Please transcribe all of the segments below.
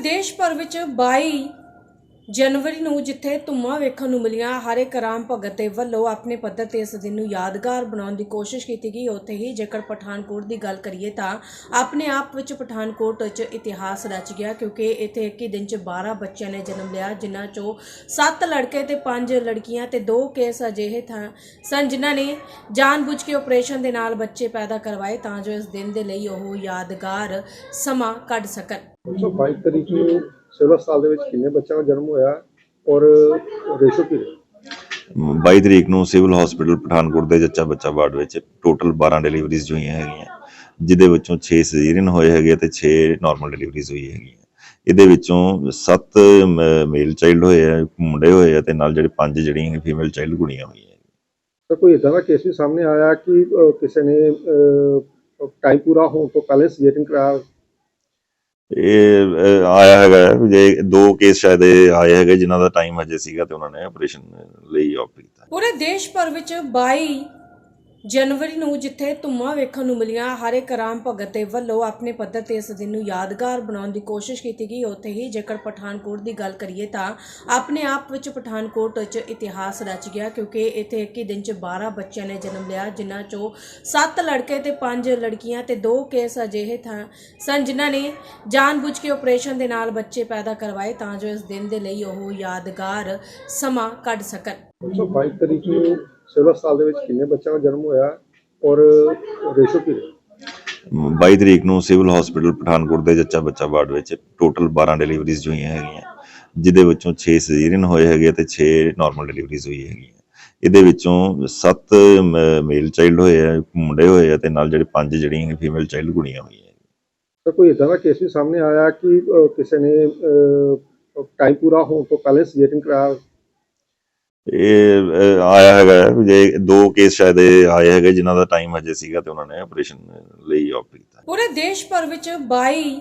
ਦੇਸ਼ ਭਰ ਵਿੱਚ 22 ਜਨਵਰੀ ਨੂੰ ਜਿੱਥੇ ਧੁੰਮਾਂ ਵੇਖਣ ਨੂੰ ਮਿਲੀਆਂ, ਹਰ ਇੱਕ ਰਾਮ ਭਗਤ ਦੇ ਵੱਲੋਂ ਆਪਣੇ ਪੱਧਰ ਤੇ ਇਸ ਦਿਨ ਨੂੰ ਯਾਦਗਾਰ ਬਣਾਉਣ ਦੀ ਕੋਸ਼ਿਸ਼ ਕੀਤੀ ਗਈ। ਉੱਥੇ ਹੀ ਜੇਕਰ ਪਠਾਨਕੋਟ ਦੀ ਗੱਲ ਕਰੀਏ ਤਾਂ ਆਪਣੇ ਆਪ ਵਿੱਚ ਪਠਾਨਕੋਟ 'ਚ ਇਤਿਹਾਸ ਰਚ ਗਿਆ, ਕਿਉਂਕਿ ਇੱਥੇ ਇੱਕ ਹੀ ਦਿਨ 'ਚ 12 ਬੱਚਿਆਂ ਨੇ ਜਨਮ ਲਿਆ, ਜਿਨ੍ਹਾਂ 'ਚੋਂ 7 ਲੜਕੇ ਤੇ 5 ਲੜਕੀਆਂ ਤੇ 2 ਕੇਸ ਅਜਿਹੇ ਥਾਂ ਸਨ ਜਿਨ੍ਹਾਂ ਨੇ ਜਾਣਬੁੱਝ ਕੇ ਆਪਰੇਸ਼ਨ ਦੇ ਨਾਲ ਬੱਚੇ ਪੈਦਾ ਕਰਵਾਏ ਤਾਂ ਜੋ ਇਸ ਦਿਨ ਦੇ ਲਈ ਉਹ ਯਾਦਗਾਰ ਸਮਾਂ ਕੱਢ ਸਕਣ। 122 ਤਰੀਕ ਨੂੰ ਸਿਵਲ ਹਸਪਤਾਲ ਦੇ ਵਿੱਚ ਕਿੰਨੇ ਬੱਚਿਆਂ ਦਾ ਜਨਮ ਹੋਇਆ ਔਰ ਰੇਸ਼ੋ ਕੀ ਰਿਹਾ? 22 ਤਰੀਕ ਨੂੰ ਸਿਵਲ ਹਸਪੀਟਲ ਪਠਾਨਕੋਟ ਦੇ ਜੱਚਾ ਬੱਚਾ ਵਾਰਡ ਵਿੱਚ ਟੋਟਲ 12 ਡਿਲੀਵਰੀਜ਼ ਹੋਈਆਂ ਹੈਗੀਆਂ। ਜਿਹਦੇ ਵਿੱਚੋਂ 6 ਸਿਜ਼ੇਰੀਅਨ ਹੋਏ ਹੈਗੇ ਤੇ 6 ਨਾਰਮਲ ਡਿਲੀਵਰੀਜ਼ ਹੋਈ ਹੈਗੀਆਂ। ਇਹਦੇ ਵਿੱਚੋਂ 7 ਮੇਲ ਚਾਈਲਡ ਹੋਏ ਆ ਮੁੰਡੇ ਹੋਏ ਆ ਤੇ ਨਾਲ ਜਿਹੜੇ 5 ਜਿਹੜੀਆਂ ਫੀਮੇਲ ਚਾਈਲਡ ਕੁੜੀਆਂ ਹੋਈਆਂ ਤਾਂ ਕੋਈ ਇਦਾਂ ਦਾ ਕੇਸ ਵੀ ਸਾਹਮਣੇ ਆਇਆ ਕਿ ਕਿਸੇ ਨੇ ਟਾਈਮ ਪੂਰਾ ਹੋਣ ਤੋਂ ਪਹਿਲੇ ਸੀਜ਼ੇਰੀਅਨ ਕਰਾਇਆ ਇਹ ਆਇਆ ਹੈਗਾ ਜੇ ਦੋ ਕੇਸ ਸ਼ਾਇਦ ਆਏ ਹੈਗੇ ਜਿਨ੍ਹਾਂ ਦਾ ਟਾਈਮ ਹਜੇ ਸੀਗਾ ਤੇ ਉਹਨਾਂ ਨੇ ਆਪਰੇਸ਼ਨ ਲਈ ਆਪਟ ਕੀਤਾ। ਪੂਰੇ ਦੇਸ਼ ਭਰ ਵਿੱਚ 22 ਜਨਵਰੀ ਨੂੰ ਜਿੱਥੇ ਧੁੰਮਾਂ ਵੇਖਣ ਨੂੰ ਮਿਲੀਆਂ, ਹਰ ਇੱਕ ਰਾਮ ਭਗਤ ਦੇ ਵੱਲੋਂ ਆਪਣੇ ਪੱਧਰ ਤੇ ਇਸ ਦਿਨ ਨੂੰ ਯਾਦਗਾਰ ਬਣਾਉਣ ਦੀ ਕੋਸ਼ਿਸ਼ ਕੀਤੀ ਗਈ। ਉੱਥੇ ਹੀ ਜੇਕਰ ਪਠਾਨਕੋਟ ਦੀ ਗੱਲ ਕਰੀਏ ਤਾਂ ਆਪਣੇ ਆਪ ਵਿੱਚ ਪਠਾਨਕੋਟ 'ਚ ਇਤਿਹਾਸ ਰਚ ਗਿਆ, ਕਿਉਂਕਿ ਇੱਥੇ ਇੱਕ ਹੀ ਦਿਨ 'ਚ 12 ਬੱਚਿਆਂ ਨੇ ਜਨਮ ਲਿਆ, ਜਿਨ੍ਹਾਂ 'ਚੋਂ 7 ਲੜਕੇ ਤੇ 5 ਲੜਕੀਆਂ ਤੇ 2 ਕੇਸ ਅਜਿਹੇ ਥਾਂ ਸਨ ਜਿਨ੍ਹਾਂ ਨੇ ਜਾਣਬੁੱਝ ਕੇ ਆਪਰੇਸ਼ਨ ਦੇ ਨਾਲ ਬੱਚੇ ਪੈਦਾ ਕਰਵਾਏ ਤਾਂ ਜੋ ਇਸ ਦਿਨ ਦੇ ਲਈ ਉਹ ਯਾਦਗਾਰ ਸਮਾਂ ਕੱਢ ਸਕਣ। 122 ਤਰੀਕ ਨੂੰ ਸਿਵਲ ਹਸਪਤਾਲ ਦੇ ਵਿੱਚ ਕਿੰਨੇ ਬੱਚਿਆਂ ਦਾ ਜਨਮ ਹੋਇਆ ਔਰ ਰੇਸ਼ੋ ਕੀ ਰਿਹਾ? 22 ਤਰੀਕ ਨੂੰ ਸਿਵਲ ਹਸਪੀਟਲ ਪਠਾਨਕੋਟ ਦੇ ਜੱਚਾ ਬੱਚਾ ਵਾਰਡ ਵਿੱਚ ਟੋਟਲ 12 ਡਿਲੀਵਰੀਜ਼ ਹੋਈਆਂ ਹੈਗੀਆਂ। ਜਿਹਦੇ ਵਿੱਚੋਂ 6 ਸਿਜ਼ੇਰੀਅਨ ਹੋਏ ਹੈਗੇ ਤੇ 6 ਨਾਰਮਲ ਡਿਲੀਵਰੀਜ਼ ਹੋਈ ਹੈਗੀਆਂ। ਇਹਦੇ ਵਿੱਚੋਂ 7 ਮੇਲ ਚਾਈਲਡ ਹੋਏ ਆ ਮੁੰਡੇ ਹੋਏ ਆ ਤੇ ਨਾਲ ਜਿਹੜੇ 5 ਜਿਹੜੀਆਂ ਫੀਮੇਲ ਚਾਈਲਡ ਕੁੜੀਆਂ ਹੋਈਆਂ ਤਾਂ ਕੋਈ ਇਦਾਂ ਦਾ ਕੇਸ ਵੀ ਸਾਹਮਣੇ ਆਇਆ ਕਿ ਕਿਸੇ ਨੇ ਟਾਈਮ ਪੂਰਾ ਹੋਣ ਤੋਂ ਪਹਿਲੇ ਸੀਜ਼ੇਰੀਅਨ ਕਰਾਇਆ ਇਹ ਆਇਆ ਹੈਗਾ ਜੇ ਦੋ ਕੇਸ ਸ਼ਾਇਦ ਇਹ ਆਏ ਹੈਗੇ ਜਿਨ੍ਹਾਂ ਦਾ ਟਾਈਮ ਹਜੇ ਸੀਗਾ ਤੇ ਉਹਨਾਂ ਨੇ ਆਪਰੇਸ਼ਨ ਲਈ ਆਪਟ ਕੀਤਾ। ਪੂਰੇ ਦੇਸ਼ ਭਰ ਵਿੱਚ 22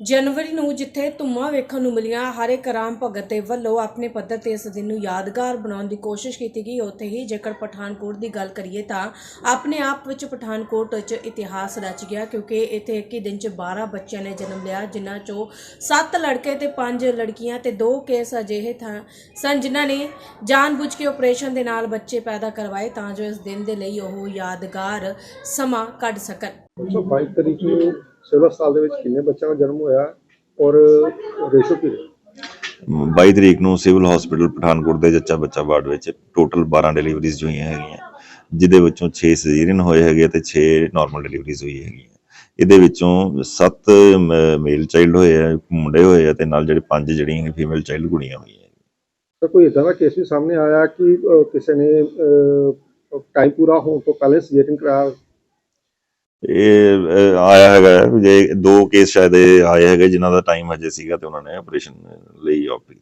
ਜਨਵਰੀ ਨੂੰ ਜਿੱਥੇ ਧੁੰਮਾਂ ਵੇਖਣ ਨੂੰ ਮਿਲੀਆਂ, ਹਰ ਇੱਕ ਰਾਮ ਭਗਤ ਦੇ ਵੱਲੋਂ ਆਪਣੇ ਪੱਧਰ ਤੇ ਇਸ ਦਿਨ ਨੂੰ ਯਾਦਗਾਰ ਬਣਾਉਣ ਦੀ ਕੋਸ਼ਿਸ਼ ਕੀਤੀ ਗਈ। ਉੱਥੇ ਹੀ ਜੇਕਰ ਪਠਾਨਕੋਟ ਦੀ ਗੱਲ ਕਰੀਏ ਤਾਂ ਆਪਣੇ ਆਪ ਵਿੱਚ ਪਠਾਨਕੋਟ 'ਚ ਇਤਿਹਾਸ ਰਚ ਗਿਆ, ਕਿਉਂਕਿ ਇੱਥੇ ਇੱਕ ਹੀ ਦਿਨ 'ਚ 12 ਬੱਚਿਆਂ ਨੇ ਜਨਮ ਲਿਆ, ਜਿਨ੍ਹਾਂ 'ਚੋਂ 7 ਲੜਕੇ ਤੇ 5 ਲੜਕੀਆਂ ਤੇ 2 ਕੇਸ ਅਜਿਹੇ ਥਾਂ ਸਨ ਜਿਨ੍ਹਾਂ ਨੇ ਜਾਣਬੁੱਝ ਕੇ ਆਪਰੇਸ਼ਨ ਦੇ ਨਾਲ ਬੱਚੇ ਪੈਦਾ ਕਰਵਾਏ ਤਾਂ ਜੋ ਇਸ ਦਿਨ ਦੇ ਲਈ ਉਹ ਯਾਦਗਾਰ ਸਮਾਂ ਕੱਢ ਸਕਣ। 122 ਤਰੀਕ ਨੂੰ ਸਿਵਲ ਹਸਪਤਾਲ ਦੇ ਵਿੱਚ ਕਿੰਨੇ ਬੱਚਿਆਂ ਦਾ ਜਨਮ ਹੋਇਆ ਔਰ ਰੇਸ਼ੋ ਕੀ ਰਿਹਾ? 22 ਤਰੀਕ ਨੂੰ ਸਿਵਲ ਹਸਪੀਟਲ ਪਠਾਨਕੋਟ ਦੇ ਜੱਚਾ ਬੱਚਾ ਵਾਰਡ ਵਿੱਚ ਟੋਟਲ 12 ਡਿਲੀਵਰੀਜ਼ ਹੋਈਆਂ ਹੈਗੀਆਂ। ਜਿਹਦੇ ਵਿੱਚੋਂ 6 ਸਿਜ਼ੇਰੀਅਨ ਹੋਏ ਹੈਗੇ ਤੇ 6 ਨਾਰਮਲ ਡਿਲੀਵਰੀਜ਼ ਹੋਈ ਹੈਗੀਆਂ। ਇਹਦੇ ਵਿੱਚੋਂ 7 ਮੇਲ ਚਾਈਲਡ ਹੋਏ ਆ ਮੁੰਡੇ ਹੋਏ ਆ ਤੇ ਨਾਲ ਜਿਹੜੇ 5 ਜਿਹੜੀਆਂ ਫੀਮੇਲ ਚਾਈਲਡ ਕੁੜੀਆਂ ਹੋਈਆਂ ਤਾਂ ਕੋਈ ਇਦਾਂ ਦਾ ਕੇਸ ਵੀ ਸਾਹਮਣੇ ਆਇਆ ਕਿ ਕਿਸੇ ਨੇ ਟਾਈਮ ਪੂਰਾ ਹੋਣ ਤੋਂ ਪਹਿਲੇ ਸੀਜ਼ੇਰੀਅਨ ਕਰਾਇਆ ਇਹ ਆਇਆ ਹੈਗਾ, ਜੇ ਦੋ ਕੇਸ ਸ਼ਾਇਦ ਇਹ ਆਏ ਹੈਗੇ ਜਿਨ੍ਹਾਂ ਦਾ ਟਾਈਮ ਹਜੇ ਸੀਗਾ ਤੇ ਉਹਨਾਂ ਨੇ ਆਪਰੇਸ਼ਨ ਲਈ ਆਪਟ ਕੀਤਾ।